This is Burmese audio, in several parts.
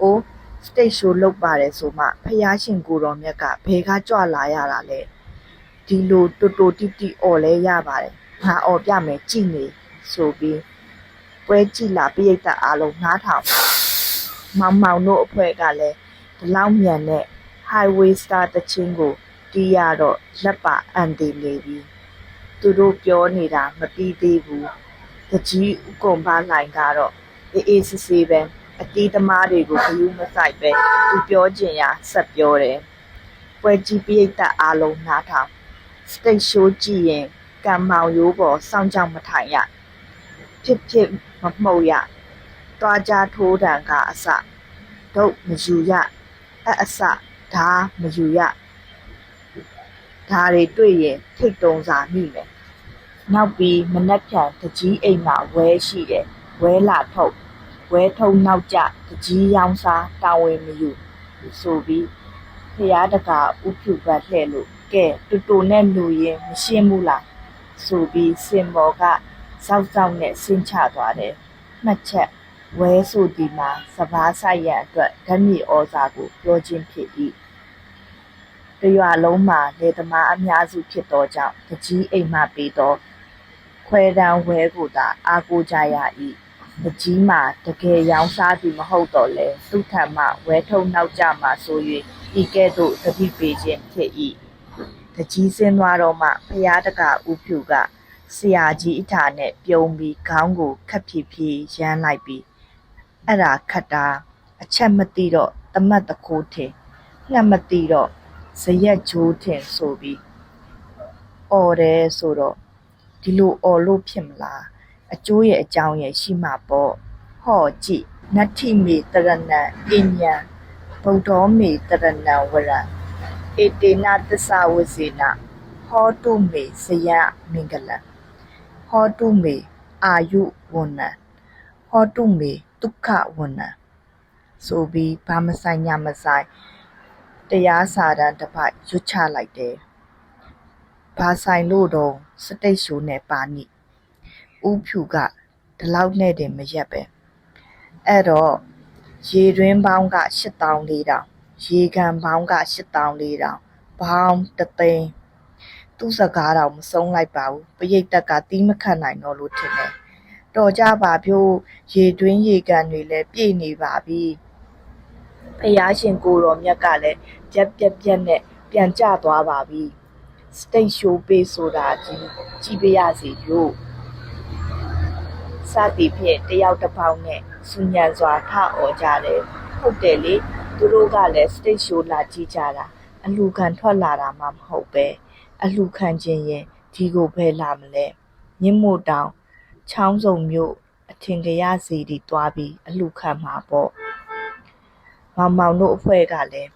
။အိုးစတိတ်ရှိုးလုပ်ပါတယ်ဆိုမှဖះရှင်ကိုတော်မြတ်ကဘယ်ကကြွလာရတာလဲ။ဒီလိုတူတူတိတိអော်လဲရပါတယ်။ငါអော်ပြမယ်ကြည်နေဆိုပြီးပွဲကြည့်လာပြိတ္တအားလုံးငှားထောင်မောင်မောင်တို့အဖွဲ့ကလည်းဒီလောက်မြန်တဲ့ highway star တချင်းကိုတီးရတော့လက်ပါအန်တီနေပြီသူတို့ပြောနေတာမပြီးသေးဘူးတကြီးဥကုံပါနိုင်ကတော့အေးအေးဆေးဆေးပဲ အတီးသမားတွေကိုဘယူးမဆိုင်ပဲသူပြောချင်ရာဆက်ပြောတယ်ပွဲကြီးပြိတ္တအားလုံးနားထောင် stage show ကြည့်ရင်ကံမောင်ရိုးပေါ်စောင့်ကြောင်မထိုင်ရဖြစ်ဖြစ်မမှုတ်ရတွားကြထိုးတံကအစဒုတ်မယူရအအစဓာမယူရဓာတွေတွေ့ရင်ထိတ်တုံစာမိမယ်နောက်ပြီးမနှက်ဖြန်တကြီးအိမ်မှာဝဲရှိတယ်ဝဲလာထုတ် ဝဲထုံနောက်ကြတကြီးရောင်းစားတာဝန်မယူဆိုပြီးဖျားတကာဥဖြူပတ်လှဲ့လို့ကဲတူတူနဲ့လူရင်မရှင်းဘူးလားဆိုပြီးစင်မော်ကစောက်စောက်နဲ့ဆင်းချသွားတယ်မှတ်ချက်ဝဲဆိုဒီမှာစဘာဆိုင်ရန်အတွက်ဓမြဩဇာကိုပြောခြင်းဖြစ်၏တရွာလုံးမှာလေသမားအများစုဖြစ်သောကြောင့်တကြီးအိမ်မှပေးသောခွဲတန်းဝဲကိုသာအားကိုးကြရ၏ တကြီးမှာတကယ်ရောင်းစားသည်မဟုတ်တော့လဲသူ့ထံမှဝဲထုံနောက်ကြမှာဆို၍ဤကဲ့သို့တတိပေးခြင်းဖြစ်၏တကြီးစင်းသွားတော့မှဖျားတကဥဖြူကဆရာကြီးအထာနဲ့ပြုံးပြီးခေါင်းကိုခက်ဖြည်းဖြည်းရမ်းလိုက်ပြီးအဲ့ဒါခတ်တာအချက်မသိတော့တမတ်တခိုးထင်ငှက်မသိတော့ဇရက်ဂျိုးထင်ဆိုပြီးអော်တယ်ဆိုတော့ဒီလိုអော်လို့ဖြစ်မလား အကျိုးရဲ့အကြောင်းရဲ့ရှိမှာပေါ့ဟော့ကြည့်နတ္ထိမေတရဏံအဉ္ဉံဗုဒ္ဓောမေတရဏံဝရံဧတေနသစ္စာဝစေနဟောတုမေဇယမင်္ဂလံဟောတုမေအာယုဝဏ္ဏဟောတုမေဒုက္ခဝဏ္ဏဆိုပြီးဘာမဆိုင်ညာမဆိုင်တရားစာတမ်းတစ်ပိုက်ရွတ်ချလိုက်တယ်ဘာဆိုင်လို့တော့စတိတ်ရှိုးနဲ့ပါနိ ဥဖြူကဒီလောက်နဲ့တင်မရက်ပဲအဲ့တော့ရေတွင်းပေါင်းက8400ရေကန်ပေါင်းက8400ဘောင်းတသိန်းသူ့စကားတော့မဆုံးလိုက်ပါဘူးပရိတ်တက်ကတီးမခတ်နိုင်တော့လို့ထင်တယ်တော်ကြပါပြို့ရေတွင်းရေကန်တွေလည်းပြည့်နေပါပြီဖယားရှင်ကိုတော်မြတ်ကလည်းပြက်ပြက်ပြက်နဲ့ပြန်ကျသွားပါပြီစတိတ်ရှိုးပေးဆိုတာကြီးကြည်ပြရစီရို့ စသည်ဖြင့်တယောက်တစ်ပေါက်နဲ့စူညံစွာထអော်ကြတယ်ဟုတ်တယ်လေသူတို့ကလည်းစတိတ်ရှိုးလာကြည့်ကြတာအလူခံထွက်လာတာမှမဟုတ်ပဲအလူခံခြင်းရင်ဒီကိုပဲလာမလဲမြင့်မို့တောင်ချောင်းစုံမြို့အထင်ကရစီတီသွားပြီးအလူခံမှာပေါ့မောင်မောင်တို့အဖွဲ့ကလည်း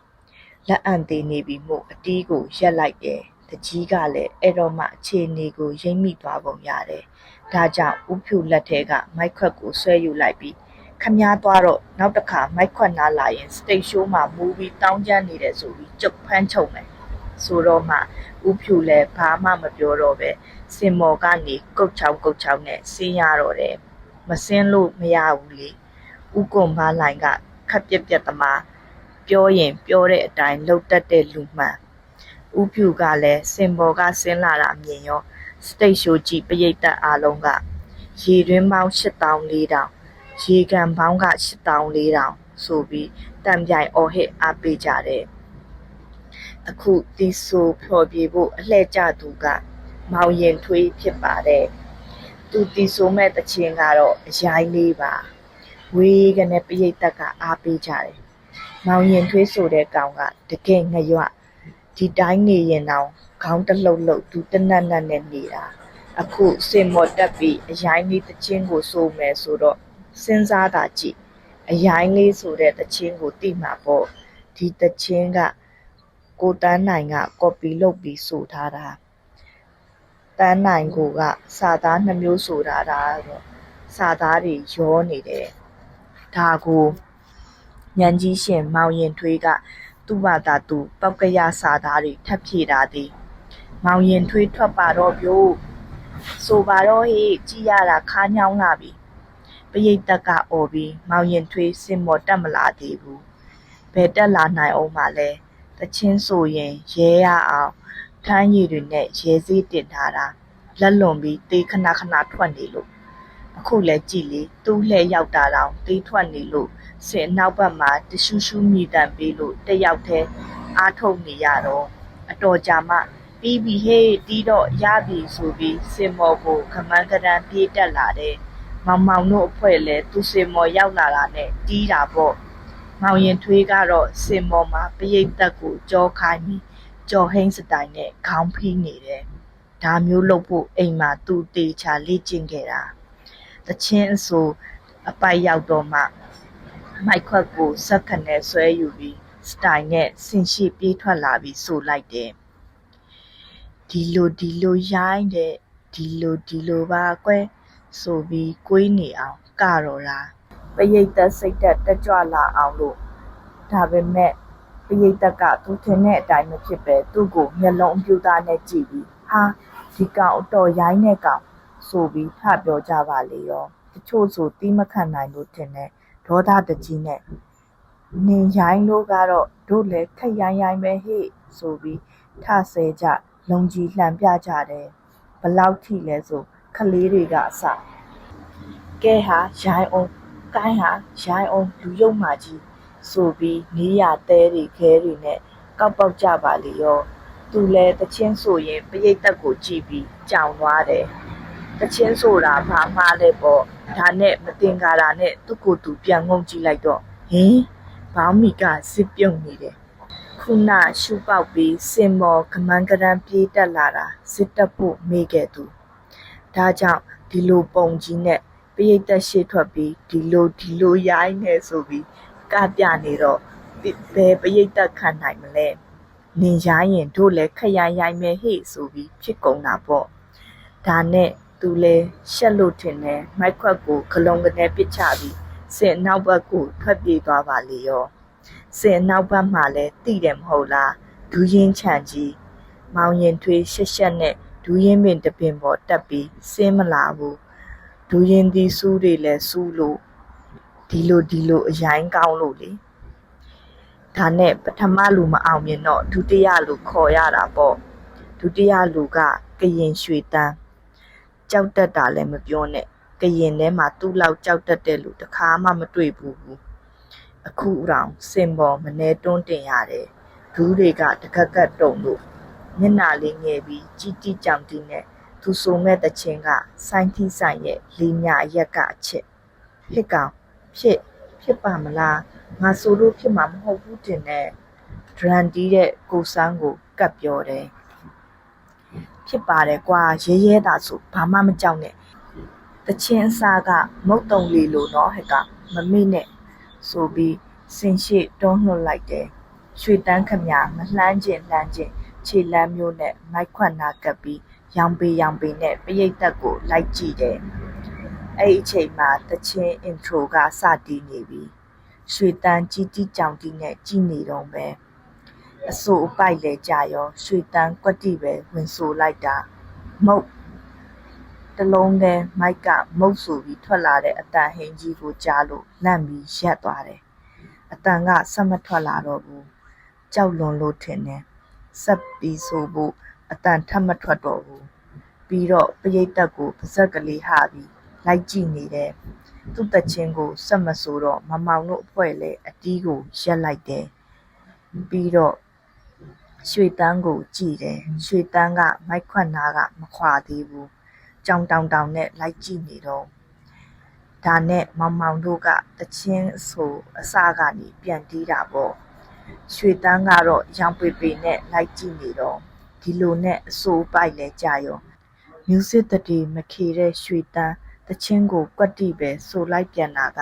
လက်အံသေးနေပြီမို့အတီးကိုရက်လိုက်တယ်တကြီးကလည်းအဲ့တော့မှအခြေအနေကိုရိပ်မိသွားပုံရတယ် ဒါကြောင့်ဥဖြူလက်ထဲကမိုက်ခွက်ကိုဆွဲယူလိုက်ပြီးခမားသွားတော့နောက်တစ်ခါမိုက်ခွက်နားလာရင်စတိတ်ရှိုးမှာမူပြီးတောင်းကျမ်းနေတယ်ဆိုပြီးကြုတ်ဖမ်းချုပ်မယ်ဆိုတော့မှဥဖြူလည်းဘာမှမပြောတော့ပဲစင်မော်ကနေကုတ်ချောင်းကုတ်ချောင်းနဲ့ဆင်းရတော့တယ်မဆင်းလို့မရဘူးလေဥကွန်ဘာလိုင်ကခက်ပြက်ပြက်သမားပြောရင်ပြောတဲ့အတိုင်းလှုပ်တတ်တဲ့လူမှန်ဥဖြူကလည်းစင်ဘော်ကဆင်းလာတာမြင်ရော စတိတ်ရှိုးကြည့်ပရိတ်သက်အားလုံးကရေတွင်းပေါင်း8400ရေကန်ပေါင်းက8400ဆိုပြီးတံပြိုင်အော်ဟစ်အားပေးကြတယ်အခုတီဆိုဖျော်ပြဖို့အလှဲ့ကျသူက မောင်ရင်ထွေးဖြစ်ပါတယ်သူတီဆိုမဲ့တခြင်းကတော့အရိုင်းလေးပါဝေးကနေပရိတ်သက်ကအားပေးကြတယ်မောင်ရင်ထွေးဆိုတဲ့ကောင်ကတကယ်ငရွဒီတိုင်းနေရင်တော့ ခေါင်းတလှုပ်လှုပ်သူတနတ်နတ်နဲ့နေတာအခုစင်မော်တက်ပြီးအရိုင်းလေးတခြင်းကိုစိုးမယ်ဆိုတော့စဉ်းစားတာကြည့်အရိုင်းလေးဆိုတဲ့တခြင်းကိုတိမှာပေါ့ဒီတခြင်းကကိုတန်းနိုင်ကကော်ပီလုပ်ပြီးဆိုထားတာတန်းနိုင်ကိုကစာသားနှမျိုးဆိုထားတာတော့စာသားတွေရောနေတယ်ဒါကိုညံကြီးရှင်မောင်ရင်ထွေးကသူ့ဘာသာသူပောက်ကရစာသားတွေထပ်ဖြည့်တာသည် မောင်ရင်ထွေးထွက်ပါတော့ပြို့ဆိုပါတော့ဟေ့ကြည်ရတာခါညောင်းလာပြီဖပရိတ်တက်ကအော်ပြီးမောင်ရင်ထွေးစင်မော်တက်မလာသေးဘူးဘယ်တက်လာနိုင်အောင်မှလဲတချင်းဆိုရင်ရဲရအောင်ထမ်းရည်တွေနဲ့ရဲစည်းတင်ထားတာလက်လွန်ပြီးတေးခဏခဏထွက်နေလို့အခုလဲကြည်လေသူ့လှဲရောက်တာတောင်တေးထွက်နေလို့စင်နောက်ဘက်မှာတရှူးရှူးမြည်တမ်းပေးလို့တက်ရောက်တဲ့အားထုတ်နေရတော့အတော်ကြာမှ ပြီးပြီဟေးတီးတော့ရပြီဆိုပြီးစင်မော်ကိုခမန်းကရန်ပြေးတက်လာတဲ့မောင်မောင်တို့အဖွဲ့လည်းသူစင်မော်ရောက်လာတာနဲ့တီးတာပေါ့မောင်ရင်ထွေးကတော့စင်မော်မှာပရိတ်သက်ကိုကြောခိုင်းပြီးကြော်ဟိန်းစတိုင်နဲ့ခေါင်းဖိနေတယ်ဒါမျိုးလုပ်ဖို့အိမ်မှာသူတေချာလေ့ကျင့်ခဲ့တာတချင်းအဆိုအပိုက်ရောက်တော့မှမိုက်ခွက်ကိုစက်ခနဲ့ဆွဲယူပြီးစတိုင်နဲ့ဆင်ရှိပြေးထွက်လာပြီးဆိုလိုက်တယ် ဒီလိုဒီလိုရိုင်းတဲ့ ဒီလိုဒီလိုပါကွယ်ဆိုပြီး ကွေးနေအောင် ကတော့လားပရိတ်သက်စိတ်သက်တက်ကြွလာအောင်လို့ ဒါပေမဲ့ ပရိတ်သက်က သူထင်တဲ့အတိုင်း မဖြစ်ပဲသူ့ကို မျက်လုံးအပြူသားနဲ့ကြည့်ပြီး ဟာ ဒီကောင်အတော်ရိုင်းတဲ့ကောင်ဆိုပြီး ထပြောကြပါလေရော တချို့ဆိုတီးမခံနိုင်လို့ထင်တယ် ဒေါသတကြီးနဲ့ နင်ရိုင်းလို့ကတော့ တို့လည်းခက်ရိုင်းရိုင်းပဲဟေ့ဆိုပြီး ထဆဲကြ လုံကြီးလှန်ပြကြတယ်ဘလောက်ထိလဲဆိုခလေးတွေကအစကဲဟာရိုင်းအောင်ကိုင်းဟာရိုင်းအောင်လူယုံမာကြီးဆိုပြီးနေရသေးတွေခဲတွေနဲ့ကောက်ပေါက်ကြပါလေရောသူလဲတချင်းဆိုရင်ပရိတ်သက်ကိုကြည့်ပြီးကြောင်သွားတယ်တချင်းဆိုတာဘာမှလဲပေါ့ဒါနဲ့မတင်ကာတာနဲ့သူ့ကိုယ်သူပြန်ငုံကြည့်လိုက်တော့ဟင်ဘောင်းမီကစစ်ပြုံနေတယ် ခုနရှူပေါက်ပြီးစင်မော်ကမန်းကရန်ပြေးတက်လာတာစစ်တပ်ဖို့မေးခဲ့သူဒါကြောင့်ဒီလိုပုံကြီးနဲ့ပရိတ်သက်ရှေ့ထွက်ပြီးဒီလိုဒီလိုရိုင်းနေဆိုပြီးကပြနေတော့ဘယ်ပရိတ်သက်ခံနိုင်မလဲနင်ရိုင်းရင်တို့လည်းခရိုင်ရိုင်းမယ်ဟေ့ဆိုပြီးဖြစ်ကုန်တာပေါ့ဒါနဲ့သူလဲရှက်လို့ထင်တယ်မိုက်ခွက်ကိုခလုံးကနေပစ်ချပြီးစင်နောက်ဘက်ကိုထွက်ပြေးသွားပါလေရော စင်နောက်ဘက်မှာလဲတိတယ်မဟုတ်လားဒူးရင်ချန်ကြီးမောင်ရင်ထွေးရှက်ရှက်နဲ့ဒူးရင်ပင်တပင်ပေါ်တက်ပြီးဆင်းမလာဘူးဒူးရင်ဒီစူးတွေလည်းစူးလို့ဒီလိုဒီလိုအရိုင်းကောင်းလို့လေဒါနဲ့ပထမလူမအောင်မြင်တော့ဒုတိယလူခေါ်ရတာပေါ့ဒုတိယလူကကရင်ရွှေတန်းကြောက်တက်တာလည်းမပြောနဲ့ကရင်ထဲမှာသူ့လောက်ကြောက်တက်တဲ့လူတစ်ခါမှမတွေ့ဘူးဘူး အခုတောင်စင်ပေါ်မနေတွန်းတင်ရတယ်ဒူးတွေကတကက်ကက်တုံလို့မျက်နှာလေးငယ်ပြီးជីတိကြောင်တီးနဲ့သူဆိုမဲ့တခြင်းကစိုင်းထီးဆိုင်ရဲ့လေးညာအရက်ကအချစ်ဖြစ်ကောင်ဖြစ်ဖြစ်ပါမလားငါဆိုလို့ဖြစ်မှာမဟုတ်ဘူးတင်နဲ့ဒရန်တီးတဲ့ကိုစန်းကိုကပ်ပြောတယ်ဖြစ်ပါတယ်ကွာရဲရဲတာဆိုဘာမှမကြောက်နဲ့တခြင်းအစားကမုတ်တုံလီလိုနော်ဟဲ့ကမမေ့နဲ့ ဆိုပြီးစင်ရှိတွန်းလှုပ်လိုက်တယ်ရွှေတန်းခမမလှမ်းကျင်လှမ်းကျင်ခြေလမ်းမျိုးနဲ့မိုက်ခွက်နာကပ်ပြီးရောင်ပေရောင်ပေနဲ့ပရိတ်သက်ကိုလိုက်ကြည့်တယ်။အဲ့ဒီအချိန်မှာတချင်းအင်ထရိုကစတီးနေပြီ။ရွှေတန်းကြီးကြီးကြောင်တီးနဲ့ကြည်နေတော့ပဲ။အဆိုအပိုက်လဲကြာရောရွှေတန်းကွက်တိပဲဝင်ဆိုလိုက်တာ။မုတ် တလုံးတည်း မိုက်က မုတ်ဆိုပြီးထွက်လာတဲ့အတန်ဟင်းကြီးကိုကြားလို့ လန့်ပြီးရက်သွားတယ်။အတန်ကဆက်မထွက်လာတော့ဘူး။ကြောက်လွန်လို့ထင်တယ်။ဆက်ပြီးဆိုဖို့အတန်ထပ်မထွက်တော့ဘူး ပြီးတော့ ပရိတ်သက်ကို ပါဇက်ကလေးဟာပြီး လိုက်ကြည့်နေတယ် သူ့တချင်းကိုစက်မဆိုတော့မမောင်တို့အဖွဲ့လည်း အတီးကိုရက်လိုက်တယ် ပြီးတော့ ရွှေတန်းကို ကြည့်တယ် ရွှေတန်းက မိုက်ခွက်နာကမခွာသေးဘူး ကြောင်တောင်တောင်နဲ့လိုက်ကြည့်နေတော့ဒါနဲ့မောင်မောင်တို့ကတချင်းအဆိုအစကနေပြန်တီးတာပေါ့ရွှေတန်းကတော့ရောင်ပေပေနဲ့လိုက်ကြည့်နေတော့ဒီလိုနဲ့အဆိုးပိုက်လဲကြာရောမျိုးစစ်တတိမခေတဲ့ရွှေတန်းတချင်းကိုကွက်တိပဲဆိုလိုက်ပြန်တာက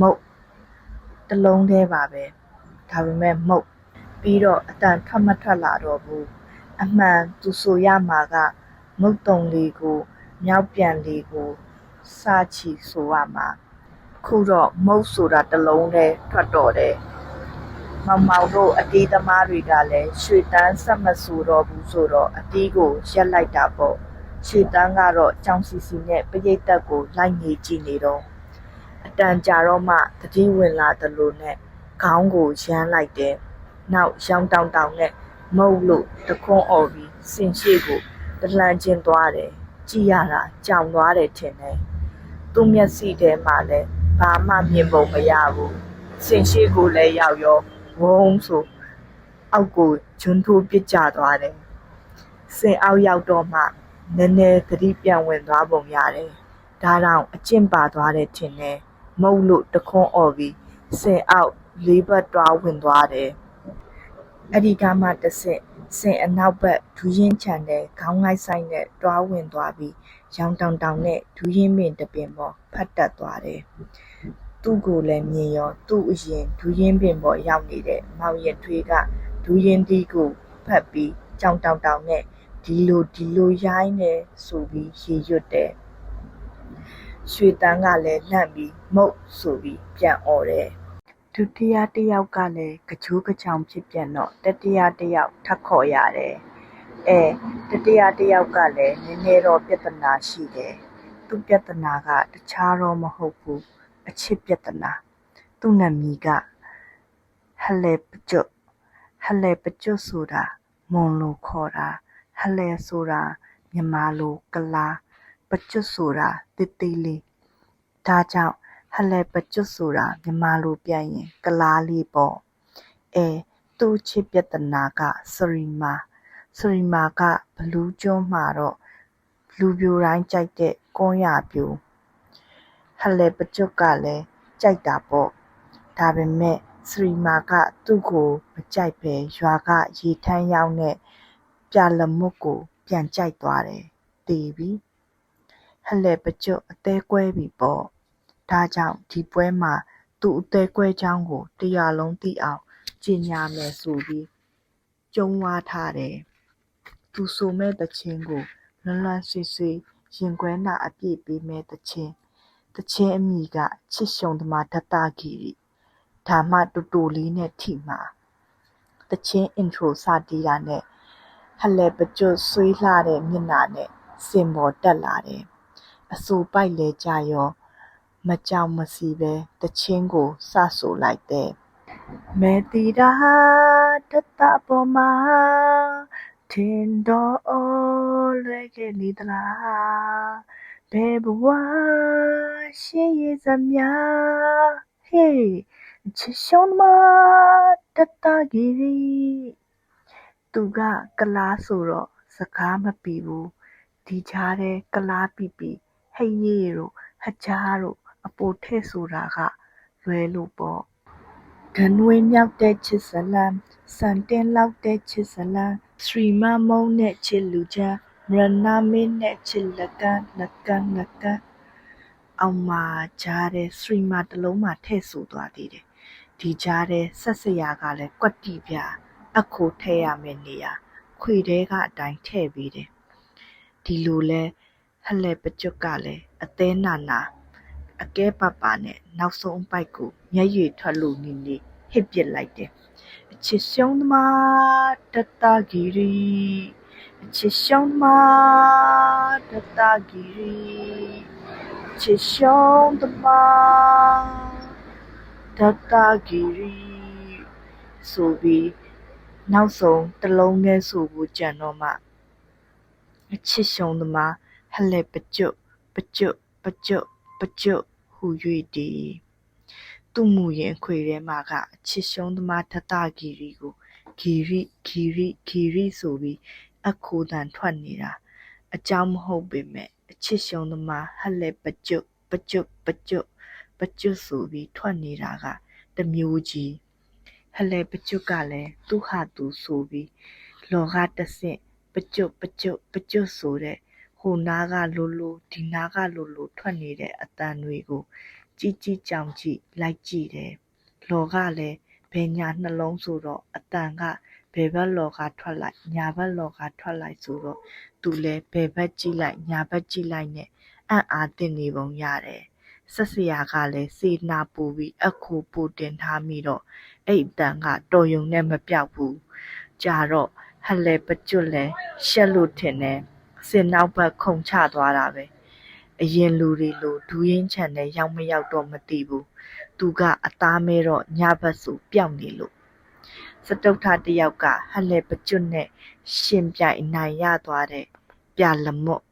မုတ်တလုံးသေးပါပဲဒါပေမဲ့မုတ်ပြီးတော့အတန်ထွက်မထွက်လာတော့ဘူးအမှန်သူဆိုရမှာကမုတ်တုံလေးကို မြောက်ပြန်လေးကိုစာချီဆိုရမှာခုတော့မုတ်ဆိုတာတလုံးသေးထွက်တော့တယ်မောင်မောင်တို့အတီးသမားတွေကလည်းရွှေတန်းဆက်မဆူတော့ဘူးဆိုတော့အတီးကိုရက်လိုက်တာပေါ့ရွှေတန်းကတော့ကြောင်စီစီနဲ့ပရိတ်သက်ကိုလိုက်နေကြည့်နေတော့အတန်ကြာတော့မှတတိဝင်လာသလိုနဲ့ခေါင်းကိုရမ်းလိုက်တယ်နောက်ရောင်တောင်တောင်နဲ့မုတ်လို့တခွန်းអော်ပြီးစင်ရှိကိုတလှန်ချင်းသွားတယ် ကြည်ရတာကြောင်သွားတယ်ထင်တယ်သူ့မျက်စိထဲမှာလည်းဘာမှမြင်ပုံမရဘူးစင်ရှိကိုလည်းရောက်ရောဝုန်းဆိုအောက်ကိုဂျွန်းထိုးပစ်ကျသွားတယ်စင်အောက်ရောက်တော့မှနည်းနည်းသတိပြန်ဝင်သွားပုံရတယ်ဒါတောင်အကျင့်ပါသွားတယ်ထင်တယ်မုတ်လို့တခွန်းអော်ပြီးစင်အောက်လေးဘက်တွားဝင်သွားတယ် အဲ့ဒီကမှတစ်ဆင့်စင်အနောက်ဘက်ဒူးရင်ချန်တဲ့ခေါင်းငိုက်ဆိုင်နဲ့တွားဝင်သွားပြီးရောင်တောင်တောင်နဲ့ဒူးရင်မင်တပင်ပေါ်ဖတ်တက်သွားတယ်သူ့ကိုလည်းမြင်ရောသူ့အရင်ဒူးရင်ပင်ပေါ်ရောက်နေတဲ့မောင်ရင်ထွေးကဒူးရင်တီးကိုဖတ်ပြီးကြောင်တောင်တောင်နဲ့ဒီလိုဒီလိုရိုင်းနေဆိုပြီးရေရွတ်တယ်ရွှေတန်းကလည်းလှန့်ပြီးမုတ်ဆိုပြီးပြန်អော်တယ် ဒုတိယတစ်ယောက်ကလည်းကချိုးကချောင်ဖြစ်ပြန်တော့ တတိယတစ်ယောက် ထပ်ခေါ်ရတယ် အဲ တတိယတစ်ယောက်ကလည်း နည်းနည်းတော့ ပြဿနာရှိတယ် သူပြဿနာက တခြားတော့ မဟုတ်ဘူး အချစ်ပြဿနာ သူ့နာမည်က ဟလဲပကျွတ် ဟလဲပကျွတ်ဆိုတာ မွန်လို့ခေါ်တာ ဟလဲဆိုတာ မြန်မာလိုကလား ပကျွတ်ဆိုတာတိတိလေး ဒါကြောင့် ဟလဲပကျွတ်ဆိုတာမြန်မာလိုပြန်ရင် ကလားလေးပေါ့အဲသူ့ချစ်ပြဿနာကစရီမာစရီမာကဘလူးကျွန်းမှာတော့လူပြိုတိုင်းကြိုက်တဲ့ကွန်းရပြိုဟလဲပကျွတ်ကလည်းကြိုက်တာပေါ့ဒါပေမဲ့စရီမာကသူ့ကိုမကြိုက်ပဲရွာကရေထမ်းရောက်နဲ့ပြလမုတ်ကို ပြန်ကြိုက်သွားတယ်တည်ပြီဟလဲပကျွတ်အသေးကွဲပြီပေါ့ ဒါကြောင့် ဒီပွဲမှာ သူ့အသေးကွဲချောင်းကိုတရလုံးသိအောင်ကျင်ညာမယ်ဆိုပြီးကျုံဝါထားတယ် သူဆိုမဲ့တခြင်းကို လွမ်းလွမ်းဆွေဆွေရင်ခွဲနာအပြည့်ပေးမဲ့တခြင်းတခြင်းအမိကချစ်ရှုံသမားဒတဂီရီဒါမှတူတူလေးနဲ့ ထိမှာတခြင်းအင်ထရိုစတီးတာနဲ့ ဟလဲပကျွတ်ဆွေးလှတဲ့ မျက်နှာနဲ့ စင်ပေါ်တက်လာတယ် အဆူပိုက်လဲကြရော မကြောင်မစီပဲတခြင်းကိုစဆိုလိုက်တဲ့မဲတီတာတတပေါ်မှာထင်တော်လွယ်ခဲ့လေသလားဘယ်ဘဝရှေးရစမြဟေးချစ်ရှုံးမတတကြီးရီသူကကလားဆိုတော့စကားမပီဘူးဒီချားတဲ့ကလားပီပီဟိတ်ရည်တို့ဟချားတို့ အပိုထည့်ဆိုတာက လွယ်လို့ပေါ့ဓနွေမြောက်တဲ့ချစ်ဇလံစံတင်လောက်တဲ့ချစ်ဇလံ စရီမမုံနဲ့ချစ်လူချမ်း မရဏမင်းနဲ့ချစ်လက်ကန်း လက်ကန်း လက်ကန်း အောင်မာကြားတဲ့စရီမတစ်လုံးမှာထည့်ဆိုသွားသေးတယ် ဒီကြားတဲ့ဆက်စရာကလည်း ကွက်တိပြအခုထည့်ရမယ့်နေရာ ခွေတဲကအတိုင်း ထည့်ပေးတယ် ဒီလိုလဲ ဟလဲပကျွတ်ကလည်း အသေးနာနာ အကဲပပနဲ့နောက်ဆုံးအပိုက်ကိုမျက်ရည်ထွက်လို့နေနေဟစ်ပစ်လိုက်တယ်အချစ်ရှုံးသမားတတဂီရီအချစ်ရှုံးသမားတတဂီရီအချစ်ရှုံးသမားတတဂီရီဆိုပြီးနောက်ဆုံးတစ်လုံးတည်းဆိုဖို့ကြံတော့မှအချစ်ရှုံးသမားဟလဲပကျွတ်ပကျွတ်ပကျွတ်ပကျွတ် ဟူ၍တည်သူ့မူရင်ခွေထဲမှာကအချစ်ရှုံးသမားထတဂီရီကိုဂီရီဂီရီဂီရီဆိုပြီးအခိုတန်ထွက်နေတာအကြောင်းမဟုတ်ပေမဲ့အချစ်ရှုံးသမားဟလဲပကျွတ်ပကျွတ်ပကျွတ်ပကျွတ်ဆိုပြီးထွက်နေတာကတမျိုးကြီးဟလဲပကျွတ်ကလည်းသူ့ဟာသူဆိုပြီးလောကတဆင့်ပကျွတ်ပကျွတ်ပကျွတ်ဆိုတဲ့ ဟိုနားကလိုလို ဒီနားကလိုလို ထွက်နေတဲ့အတန်တွေကို ကြည့်ကြည့်ကြောင်ကြည့် လိုက်ကြည့်တယ် လောကလည်း ဘယ်ညာနှလုံးဆိုတော့အတန်ကဘယ်ဘက်လောကထွက်လိုက် ညာဘက်လောကထွက်လိုက်ဆိုတော့ သူလည်း ဘယ်ဘက်ကြည့်လိုက် ညာဘက်ကြည့်လိုက်နဲ့ အံ့အားသင့်နေပုံရတယ်ဆက်စရာကလည်း စေနာပူပြီးအခုပူတင်ထားမိတော့ အဲ့အတန်ကတော်ယုံနဲ့ မပြောက်ဘူး ကြာတော့ ဟလဲပကျွတ်လဲရှက်လို့ထင်တယ် စင်နောက်ဘက်ခုန်ချသွားတာပဲအရင်လူတွေလိုဒူးရင်းချန်နဲ့ရောက်မရောက်တော့မသိဘူးသူကအသားမဲတော့ညဘက်ဆိုပျောက်နေလို့စတုထတစ်ယောက်ကဟက်လက်ပကျွတ်နဲ့ရှင်ပြိုင်အနိုင်ရသွားတဲ့ပြလမွတ်